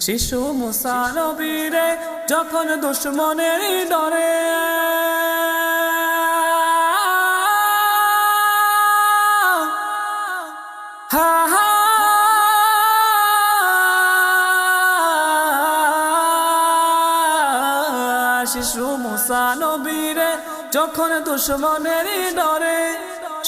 শিশু মুসানবীরে যখন দুশ্মনের ডরে। শিশু মুসানবীরে যখন দুশ্মনের ডরে।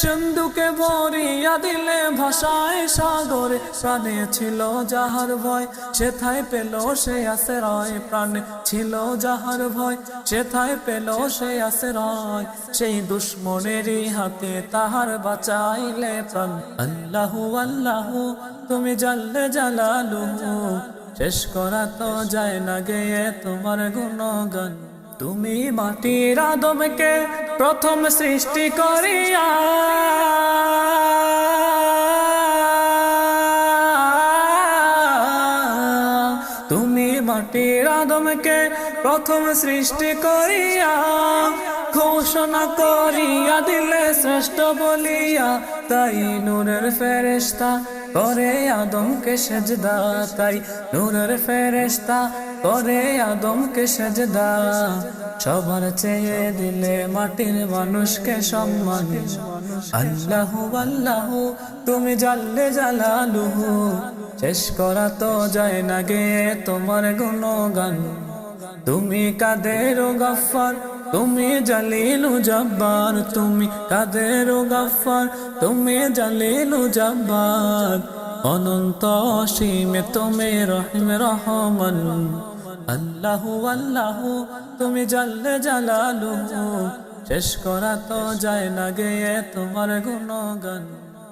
সিন্ধুকে ভরিয়া দিলে ভাষায় সাগরে, প্রাণে ছিল যাহার ভয়, সেথায় পেল সে আসে রয় প্রাণে ছিল যাহার ভয়, সেথায় পেল সে আসে রয় সেই দুশ্মনেরই হাতে তাহার বাঁচাইলে প্রাণ। আল্লাহু আল্লাহু, তুমি জানলে জালালুহু, শেষ করা তো যায় না গেয়ে তোমার গুণগান। তুমি মাটির আদমকে প্রথম সৃষ্টি করিয়া তুমি মাটির আদমকে প্রথম সৃষ্টি করিয়া ঘোষণা করিয়া দিলে শ্রেষ্ঠ বলিয়া, তাই নূরের ফেরেস্তা করে আদমকে সেজদা, তাই নূরের ফেরেস্তা করে আদমকে সেজদা। সবার চেয়ে দিলে মাটির মানুষকে সম্মান। আল্লাহু আল্লাহু, তুমি জানলে জালালুহু। শেষ করা তো যায় না গে তোমার গুণগান। তুমি কাদের গফার তুমি জালিলু জব্বার, তুমি কাদের গফার তুমি জালিলু জব্বার, অনন্ত অসীমে তুমি রহিম রহমান। আল্লাহু আল্লাহু, তুমি জানলে জালালু শেষ করা তো যায় না গে তোমার গুণগান।